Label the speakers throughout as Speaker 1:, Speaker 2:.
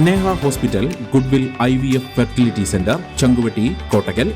Speaker 1: Neha hospital goodwill I V F fertility centre Changuvetty Kottakkal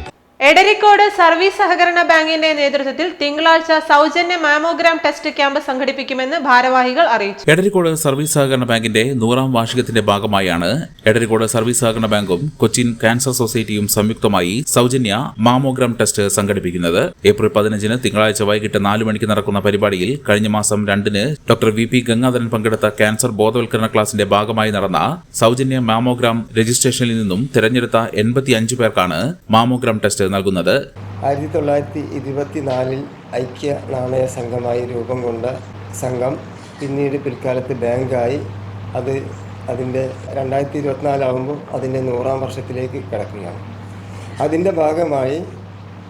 Speaker 2: Edarikode service സഹകരണ ബാങ്കിന്റെ നേതൃത്വത്തിൽ തിങ്കളാഴ്ച സൗജന്യ മാമോഗ്രാം ടെസ്റ്റ് ക്യാമ്പ് സംഘടിപ്പിക്കുമെന്ന് ഭാരവാഹികൾ അറിയിച്ചു.
Speaker 1: എടരിക്കോട് സർവീസ് സഹകരണ ബാങ്കിന്റെ നൂറാം വാർഷികത്തിന്റെ ഭാഗമായാണ് എടരിക്കോട് സർവീസ് സഹകരണ ബാങ്കും കൊച്ചിൻ കാൻസർ സൊസൈറ്റിയും സംയുക്തമായി സൗജന്യ മാമോഗ്രാം ടെസ്റ്റ് സംഘടിപ്പിക്കുന്നത്. ഏപ്രിൽ പതിനഞ്ചിന് തിങ്കളാഴ്ച വൈകിട്ട് നാല് മണിക്ക് നടക്കുന്ന പരിപാടിയിൽ കഴിഞ്ഞ മാസം രണ്ടിന് ഡോക്ടർ വി പി ഗംഗാധരൻ പങ്കെടുത്ത ക്യാൻസർ ബോധവൽക്കരണ ക്ലാസിന്റെ ഭാഗമായി നടന്ന സൗജന്യ മാമോഗ്രാം രജിസ്ട്രേഷനിൽ നിന്നും തിരഞ്ഞെടുത്ത എൺപത്തി പേർക്കാണ് മാമോഗ്രാം ടെസ്റ്റ് നൽകുന്നത്.
Speaker 3: ആയിരത്തി തൊള്ളായിരത്തി ഇരുപത്തിനാലിൽ ഐക്യ നാണയ സംഘമായി രൂപം കൊണ്ട സംഘം പിന്നീട് പിൽക്കാലത്ത് ബാങ്കായി. അത് അതിന്റെ രണ്ടായിരത്തി ഇരുപത്തിനാലാകുമ്പോൾ അതിന്റെ നൂറാം വർഷത്തിലേക്ക് കിടക്കുകയാണ്. അതിന്റെ ഭാഗമായി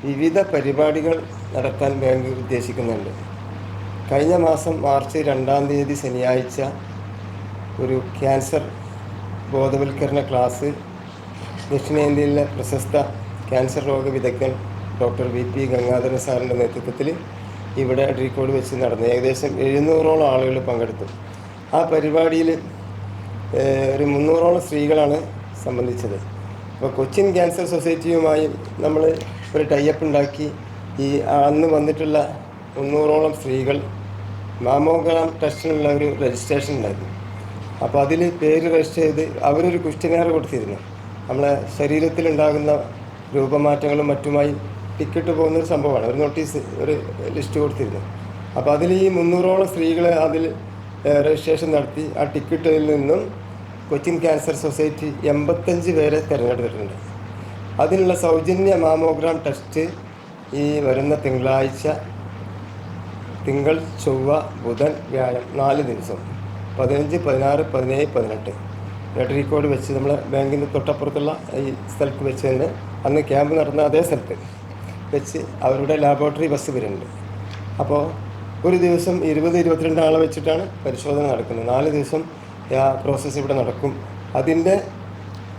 Speaker 3: വിവിധ പരിപാടികൾ നടത്താൻ ബാങ്ക് ഉദ്ദേശിക്കുന്നുണ്ട്. കഴിഞ്ഞ മാസം മാർച്ച് രണ്ടാം തീയതി ശനിയാഴ്ച ഒരു ക്യാൻസർ ബോധവൽക്കരണ ക്ലാസ് ദക്ഷിണേന്ത്യയിലെ പ്രശസ്ത ക്യാൻസർ രോഗ വിദഗ്ധൻ ഡോക്ടർ വി പി ഗംഗാധരൻ സാറിന്റെ നേതൃത്വത്തിൽ ഇവിടെ ഡ്രീക്കോഡ് വെച്ച് നടന്നു. ഏകദേശം എഴുന്നൂറോളം ആളുകൾ പങ്കെടുത്തു. ആ പരിപാടിയിൽ ഒരു മുന്നൂറോളം സ്ത്രീകളാണ് സംബന്ധിച്ചത്. അപ്പോൾ കൊച്ചിൻ ക്യാൻസർ സൊസൈറ്റിയുമായി നമ്മൾ ഒരു ടൈപ്പ് ഉണ്ടാക്കി. ഈ അന്ന് വന്നിട്ടുള്ള മുന്നൂറോളം സ്ത്രീകൾ മാമോഗ്രാം ടെസ്റ്റിനുള്ള ഒരു രജിസ്ട്രേഷൻ ഉണ്ടായിരുന്നു. അപ്പോൾ അതിൽ പേര് രജിസ്റ്റർ ചെയ്ത് അവരൊരു ക്വസ്റ്റ്യനെയർ കൊടുത്തിരുന്നു. നമ്മളെ ശരീരത്തിലുണ്ടാകുന്ന രൂപമാറ്റങ്ങളും മറ്റുമായി ടിക്കറ്റ് പോകുന്ന ഒരു സംഭവമാണ്. ഒരു നോട്ടീസ് ഒരു ലിസ്റ്റ് കൊടുത്തിരുന്നു. അപ്പോൾ അതിൽ ഈ മുന്നൂറോളം സ്ത്രീകളെ അതിൽ രജിസ്ട്രേഷൻ നടത്തി. ആ ടിക്കറ്റിൽ നിന്നും കൊച്ചിൻ ക്യാൻസർ സൊസൈറ്റി എൺപത്തഞ്ച് പേരെ തിരഞ്ഞെടുത്തിട്ടുണ്ട്. അതിനുള്ള സൗജന്യ മാമോഗ്രാം ടെസ്റ്റ് ഈ വരുന്ന തിങ്കളാഴ്ച തിങ്കൾ ചൊവ്വ ബുധൻ വ്യാഴം നാല് ദിവസം. പതിനഞ്ച് പതിനാറ് പതിനേഴ് പതിനെട്ട്. എടരിക്കോട് വെച്ച് നമ്മളെ ബാങ്കിന്റെ തൊട്ടപ്പുറത്തുള്ള ഈ സ്ഥലത്ത് വെച്ച് തന്നെ അന്ന് ക്യാമ്പ് നടന്ന അതേ സ്ഥലത്ത് വെച്ച് അവരുടെ ലാബോറട്ടറി ബസ് വരുന്നുണ്ട്. അപ്പോൾ ഒരു ദിവസം ഇരുപത് ഇരുപത്തിരണ്ട് ആളെ വെച്ചിട്ടാണ് പരിശോധന നടക്കുന്നത്. നാല് ദിവസം ആ പ്രോസസ്സ് ഇവിടെ നടക്കും. അതിന്റെ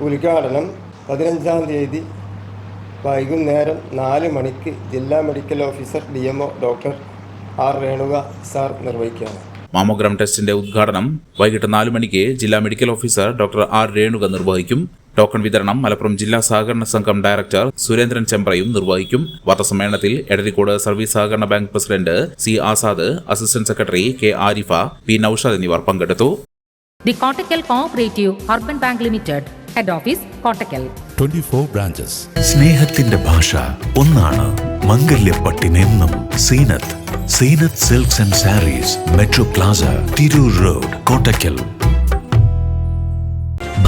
Speaker 3: ഉദ്ഘാടനം പതിനഞ്ചാം തീയതി വൈകുന്നേരം നാല് മണിക്ക് ജില്ലാ medical officer D M O doctor R Renuka sir നിർവഹിക്കുകയാണ്.
Speaker 1: Mammogram ടെസ്റ്റിന്റെ ഉദ്ഘാടനം വൈകിട്ട് നാല് മണിക്ക് ജില്ലാ medical officer doctor R Renuka നിർവഹിക്കും. ടോക്കൺ വിതരണം മലപ്പുറം ജില്ലാ സഹകരണ സംഘം ഡയറക്ടർ സുരേന്ദ്രൻ ചെമ്പ്രയും നിർവഹിക്കും. വാർത്താസമ്മേളനത്തിൽ എടരിക്കോട് സർവീസ് സഹകരണ bank president C Azad assistant secretary K Arifa P Noushad എന്നിവർ പങ്കെടുത്തു.
Speaker 4: The Kottakkal cooperative Urban bank limited head office Kottakkal
Speaker 5: 24 branches.
Speaker 6: സ്നേഹത്തിന്റെ ഭാഷ ഒന്നാണ്. മംഗല്യപ്പട്ടിനെന്നും Zeenath. Zeenath silks and saris metro plaza Tirur road Kottakkal.